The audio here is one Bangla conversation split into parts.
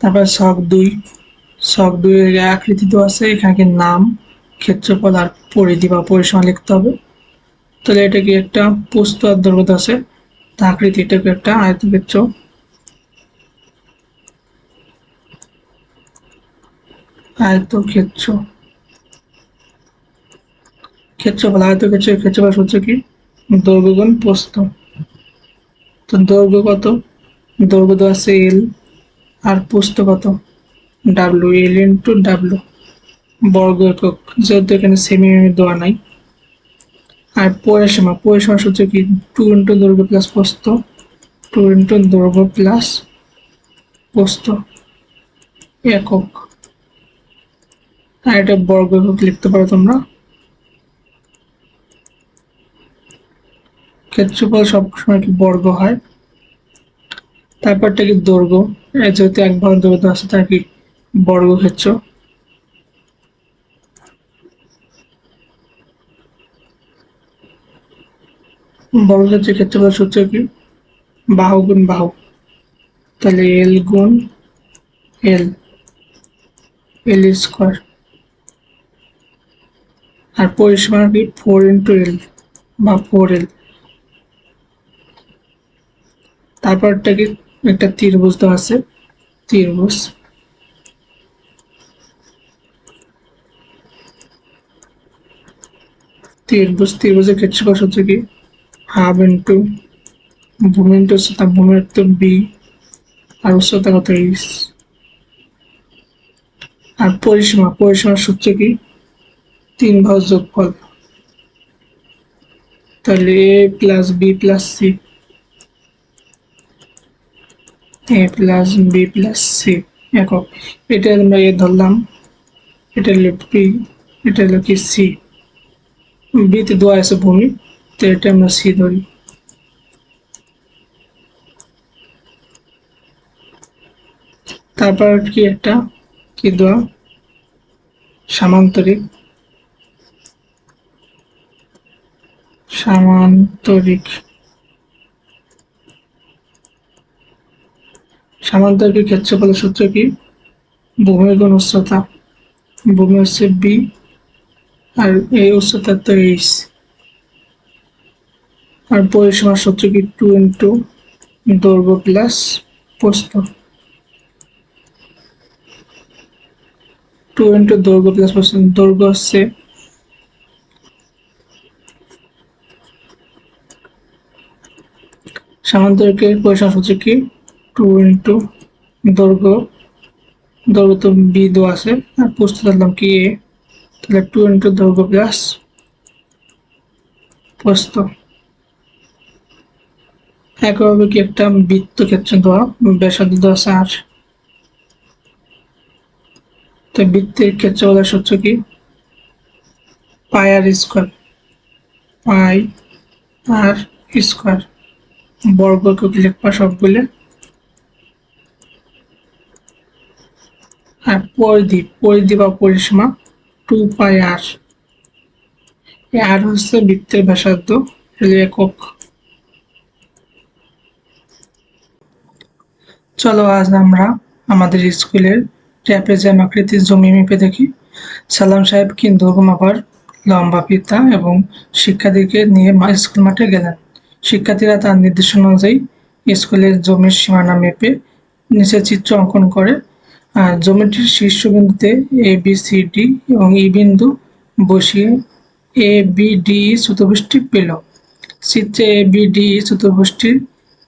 তারপর শখ দুই শখ দুই আকৃতি তো আছে এখানে নাম, ক্ষেত্রফল আর পরিধি বা পরিসীমা লিখতে হবে। তাহলে এটা কি একটা পোস্ত আর দৈর্ঘ্য আছে? আকৃতি এটাকে একটা আয়তক্ষেত্র? আয়তক্ষেত্র। ক্ষেত্রফল আয়তক্ষেত্রের ক্ষেত্রফল সূত্র কি? দৈর্ঘ্য গুণ প্রস্থ তো দৈর্ঘ্য কত? দৈর্ঘ্য আছে এল আর প্রস্থ কত? ডাব্লু এল ইন্টু ডাব্লু বর্গ একক। যেহেতু এখানে সেমি দেওয়া নাই। আর পরিসীমা পরিসীমা সূত্র কি? টু ইন্টু দৈর্ঘ্য প্লাস পোস্ত। টু ইন্টু দৈর্ঘ্য প্লাস পোস্ত। একক। আর এটা বর্গ একক লিখতে পারো তোমরা। ক্ষেত্রফল সবসময় কি বর্গ হয়? তারপরটা কি দৈর্ঘ্য যেহেতু এক ভাগ দৈর্ঘ্য আছে তার কি বর্গক্ষেত্র বর্গক্ষেত্রের ক্ষেত্রফল সূত্র কি? বাহু গুণ বাহু। তাহলে এল গুণ এল এল স্কোয়ার আর পরিসীমা কি? ফোর ইন্টু এল বা ফোর এল তারপরটা কি? একটা ত্রিভুজ তো আছে ত্রিভুজ ত্রিভুজ ত্রিভুজের ক্ষেত্রফল সূত্র কি? হাফ ইন্টু ভূমি ইন্টু উচ্চতা ভূমির তো বি আর উচ্চতা কত? ইস আর পরিসীমা, পরিসীমার সূত্র কি? তিন ভাগ যোগফল। তাহলে A plus B plus C A plus B plus C একক এটা আমরা এ ধরলাম, এটা হলো বি এটা হলো কি সি বিতে দেওয়া আছে ভূমি তো এটা আমরা সি ধরি। তারপর কি একটা? কি দেওয়া সামান্তরিক। সামান্তরিক। সামান্তরিক ক্ষেত্রফলের সূত্র কি? ভূমির গুণ উচ্চতা। ভূমি হচ্ছে বি আর এই উচ্চতা তো এইচ আর পরিসীমার সূত্র কি? টু ইন্টু দৈর্ঘ্য প্লাস প্রস্থ। টু ইন্টু দৈর্ঘ্য প্লাস প্রস্থ। দৈর্ঘ্য হচ্ছে সামান্তরিকের পরিসীমা সূত্র কি? টু ইন্টু দৈর্ঘ্য দৈর্ঘ্য তো বি দেওয়া আছে। আর প্রস্থ ধরলাম কি এ? তাহলে টু ইন্টু দৈর্ঘ্য প্লাস প্রস্থ। একইভাবে কি একটা বৃত্ত ক্ষেত্র দেওয়া? ব্যাসার্ধ দেওয়া আছে আর তো বৃত্তের ক্ষেত্র বলার সূত্র কি? Pi R square. Pi R square. বর্গ একক লিখবা সবগুলো আর পরিধি পরিধি বা পরিসীমা টু পাই আর আর হচ্ছে বৃত্তের ব্যাসার্ধ একক। চলো আজ আমরা আমাদের স্কুলের ট্র্যাপেজিয়াম আকৃতির জমি মেপে দেখি। সালাম সাহেব কিন্তু আবার লম্বা পিতা এবং শিক্ষার্থীকে নিয়ে স্কুল মাঠে গেলেন। শিক্ষার্থীরা তার নির্দেশনা অনুযায়ী স্কুলের জমির সীমানা মেপে নিচে চিত্র অঙ্কন করে আর জমিটির শীর্ষবিন্দুতে এ বি সি ডি এবং ই বিন্দু বসিয়ে এ বি ডি চতুর্ভুজটি পেল। চিত্রে এ বি ডি চতুর্ভুজটির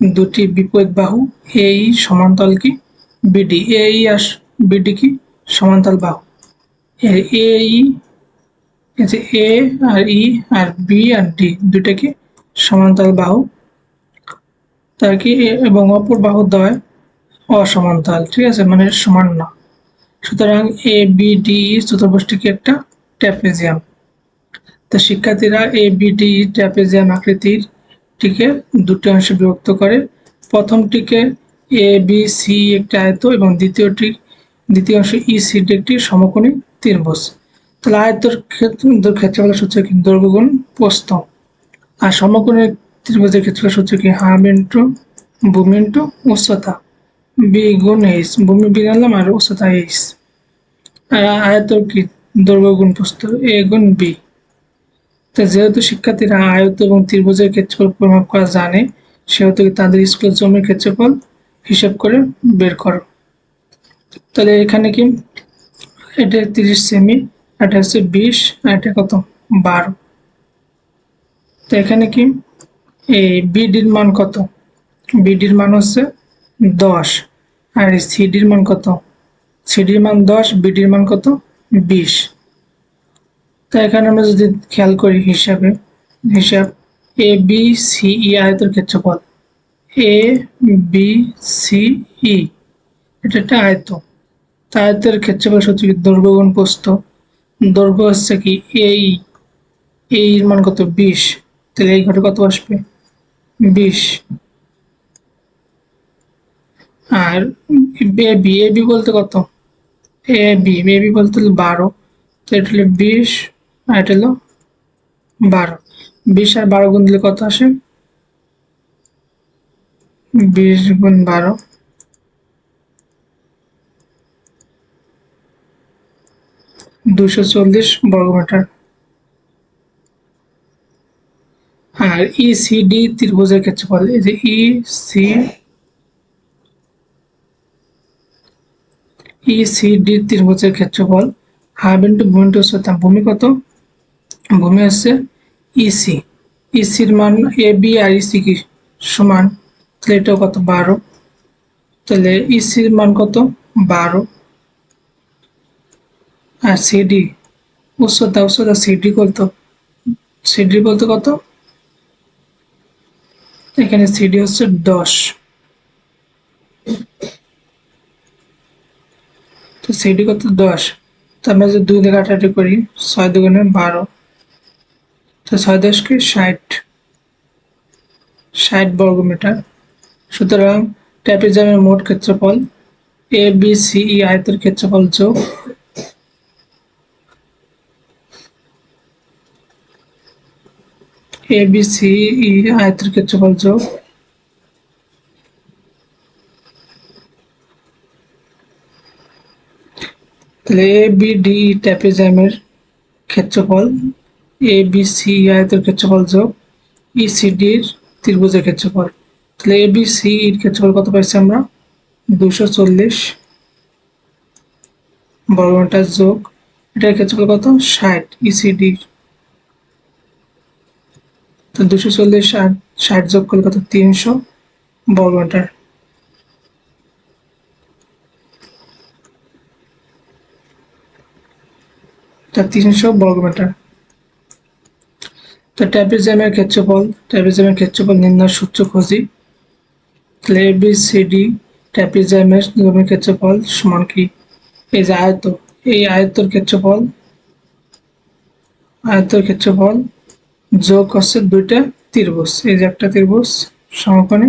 দুটি বিপরীত বাহু এই সমান্তরাল কি বিডি এই আর বিডি কি সমান্তরাল বাহু। এ ই এ আর ই আর বি আর ডি দুটা কি বাহু। তার কি এবং অপর বাহু দ্বয় অসমান্তরাল ঠিক আছে? মানে সমান না। সুতরাং এ বি ডি চতুর্ভুজটি কি একটা ট্যাপেজিয়াম তো শিক্ষার্থীরা এ বি ডি ট্যাপেজিয়াম আকৃতির টিকে দুটি অংশে বিভক্ত করে। প্রথমটিকে এ বি সি একটি আয়ত এবং দ্বিতীয়টি, দ্বিতীয় অংশ ই সি ডি একটি সমকোণী ত্রিভুজ। তাহলে আয়তর ক্ষেত্রে ক্ষেত্রফলের সূত্র কি? দৈর্ঘ্য গুণ প্রস্থ। আর সমকোণী ত্রিভুজের ক্ষেত্রে সূত্র কি? হাফ ইন্টু ভূমি ইন্টু উচ্চতা। বি গুণ এইচ ভূমি বি নিলাম আর উচ্চতা এইচ আয়তর কি দৈর্ঘ্য গুণ এ গুণ বি। তো যেহেতু শিক্ষার্থীরা আয়ত এবং ত্রিভুজের ক্ষেত্রফল পরিমাপ করা জানে, সেহেতু তাদের স্কুলের জমির ক্ষেত্রফল হিসাব করে বের করো। তাহলে এখানে কি? এটা তিরিশ সেমি, এটা হচ্ছে বিশ, আর এটা কত? বারো। তো এখানে কি? এই বিডির মান কত? বিডির মান হচ্ছে দশ। আর সিডির মান কত? সিডির মান দশ, বিডির মান কত? বিশ। তো এখানে আমরা যদি খেয়াল করি হিসাবে, হিসাব এ বি সি ই আয়তের ক্ষেত্রফল। এ বি সি ই এটা একটা আয়ত আয়তের ক্ষেত্রফল সূত্র কি? দৈর্ঘ্য গুণ প্রস্থ। দৈর্ঘ্য হচ্ছে কি? এই এই এর মান কত? বিশ। তাহলে এই ঘটে কত আসবে? বিশ। আর এ বি এ বলতে কত? এ, বি এ বি বলতে হলো বারো। তো এটা হলো বিশ, আর এটা হলো বারো। বিশ আর বারো গুণ দিলে কত আসে? বিশ গুণ বারো। দুশো চল্লিশ বর্গমিটার। আর ই সি, ডি, ত্রিভুজের ক্ষেত্রফল, এই যে E C E, C, D ত্রিভুজের ক্ষেত্রফল। হাফ ইন্টু ভূমি ইন্টু উচ্চতা ভূমি কত? ভূমি হচ্ছে ইসি ইসির মান এ, বি, আর ইসি কি সমান? তাহলে এটাও কত? বারো। তাহলে ইসির মান কত? বারো। আর সিডি উচ্চতা উচ্চতা সিডি বলতো। সিডি বলতে কত? এখানে সিডি হচ্ছে দশ। সিডি কত দশ তো আমরা যদি দুই দিয়ে কাটাকাটি করি, ছয় দুগুণে বারো। তো ছয় দশকে ষাট ষাট বর্গমিটার। সুতরাং ট্যাপিজামের মোট ক্ষেত্রফল এ বি সি ই আয়তের ক্ষেত্রফল যোগ। এ বি সি ই আয়তের ক্ষেত্রফল যোগ। তাহলে এ বি ডি ট্যাপিজামের ক্ষেত্রফল এ বি সি আয়তের ক্ষেত্রফল যোগ ই সি ডির ত্রিভুজের ক্ষেত্রফল। তাহলে এ বি সি এর ক্ষেত্রফল কত পাইছি আমরা? দুশো চল্লিশ বর্গমিটার যোগ, এটার ক্ষেত্রফল কত? ষাট ইসিডির তো দুশো চল্লিশ ষাট যোগ করলে কত? তিনশো বর্গমিটার তা তিনশো বর্গমিটার তো ট্যাপিজামের ক্ষেত্রফল ট্যাপিজামের ক্ষেত্রফল নির্ণয় সূত্র খুঁজি। তাহলে এ বি সি ডি ট্যাপিজামের জমির ক্ষেত্রফল সমান কি? এই যে আয়ত এই আয়তর ক্ষেত্রফল আয়তর ক্ষেত্রফল যোগ হচ্ছে দুইটা ত্রিভুজ। এই যে একটা ত্রিভুজ সমকোণে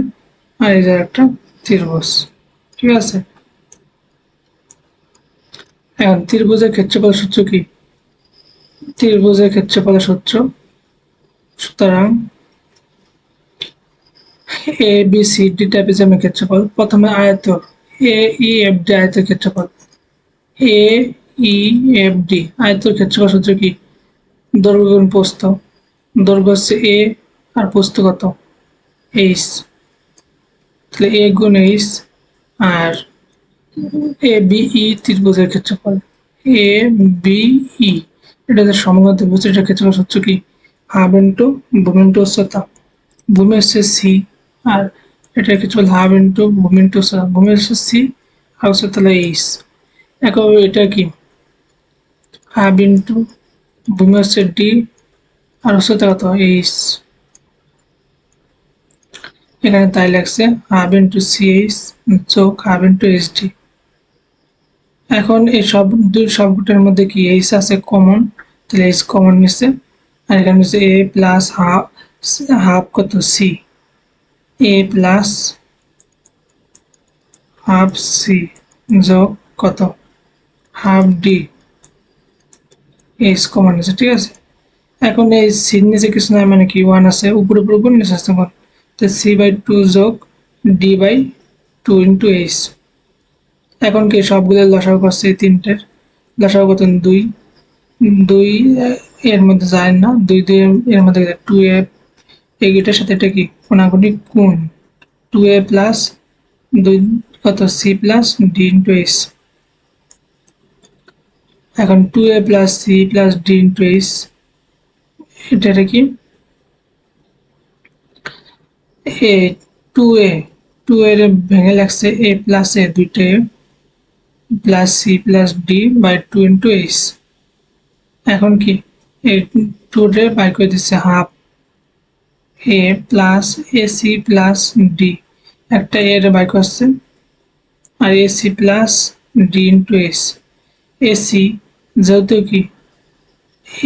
আর এই যে একটা ত্রিভুজ। ঠিক আছে? এখন ত্রিভুজের ক্ষেত্রফল সূত্র কি? ত্রিভুজের ক্ষেত্রফলের সূত্র সুতরাং এ বি সি ডি ট্রাপিজামের ক্ষেত্রফল, প্রথমে আয়ত এ ই এফ ডি আয়তের ক্ষেত্রফল। এ ই এফ ডি আয়তের ক্ষেত্রফল সূত্র কি? দৈর্ঘ্য প্রস্থ, দৈর্ঘ্য হচ্ছে এ আর প্রস্থ কত? এইচ তাহলে এ গুণ H R A B E ত্রিভুজের ক্ষেত্রফল। এ বি ই এটা হচ্ছে সমগ্র ত্রিভুজ এটার ক্ষেত্রফল সূত্র কি হাফ ইন্টু ভূমি ইন্টু উচ্চতা ভূমি হচ্ছে সি, আর এটার ক্ষেত্রফল হাফ ইন্টু ভূমি ইন্টু উচ্চতা ভূমি হচ্ছে সি, আর উচ্চতা হলো এইচ। একভাবে এটা কি? হাফ ইন্টু ভূমি হচ্ছে ডি, আর উচ্চতা কত এইচ। এখানে তাই লাগছে হাফ ইন্টু সি এইচ যোগ হাফ ইন্টু এইচ ডি। এখন এই সব দুই সবগুলোর মধ্যে কি এইচ আছে কমন তাহলে এইচ কমন নিচ্ছে। আর এখানে হচ্ছে এ প্লাস হাফ হাফ কত? C A plus half C যোগ কত? হাফ ডি এইচ কমন আছে ঠিক আছে? এখন এই সির নিচে কিছু নাই মানে কি? ওয়ান আছে, উপরে উপরে উপর নিচে আসতে পারে তো সি বাই টু যোগ D by two into H এখন কি সবগুলো লসাগু করছে এই তিনটের? লসাগু কত? দুই। দুই, এর মধ্যে যায় না। দুই দুই, এর মধ্যে টু এ এটার সাথে এটা কি? কোনাকুনি কোন টু এ প্লাস দুই, কত? C plus D into S এখন two A plus C plus D into S এটা কি? এ টু এ টু এর ভেঙে লাগছে এ প্লাস এ দুইটা plus C plus D by two into H এখন কি? এই টু রে বাই করে দিচ্ছে half A plus A C plus D একটা এ বাই করছে, আর A C plus D into S A C যেহেতু কি?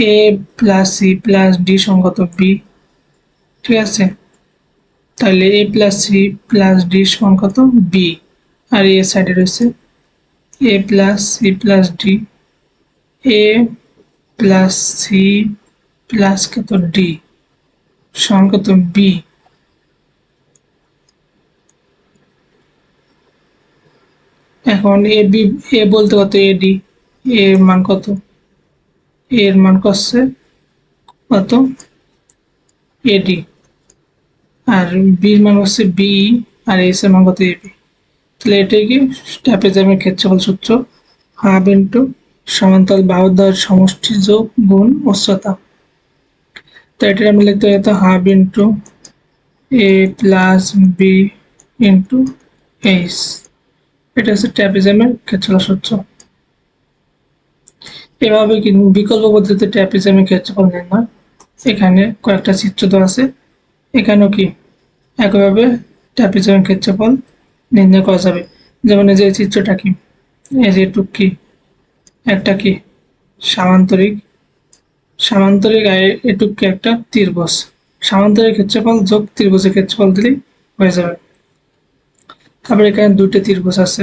A plus C plus D সঙ্গত বি ঠিক আছে? তাহলে A plus C plus D কত বি আর এ সাইডে রয়েছে A plus C plus D A plus C plus কত ডি, সমান কত বি। এখন এ বি, এ বলতে কত? এ ডি এর মান কত? এর মান করছে কত? এডি আর বির মান হচ্ছে বি, আর এস এর মান কত? এবি তাহলে এটাই কি? ট্যাপেজামের ক্ষেত্রফল সূত্র, হাফ ইন্টু সমান্তরাল বাহুদ্বয়ের সমষ্টি যোগ গুণ উচ্চতা। তো এটা আমি লিখতে হতো half into A plus B into H. এটা হচ্ছে ট্যাপিজমের ক্ষেত্রফল। সূত্র এভাবে কিন্তু বিকল্প পদ্ধতিতে ট্যাপিজমের ক্ষেত্রফল নির্ণয়? এখানে কয়েকটা চিত্র দেওয়া আছে। এখানেও কি একইভাবে ট্যাপিজমের ক্ষেত্রফল নির্ণয় করা যাবে? যেমন এই যে চিত্রটা কি? এই যে টুক কি একটা কি? সামান্তরিক। সামান্তরিক আয় এটুকু একটা ত্রিভুজ সামান্তরিক ক্ষেত্রফল যোগ ত্রিভুজের ক্ষেত্রফল দিলেই হয়ে যাবে। তারপরে এখানে দুটো ত্রিভুজ আছে।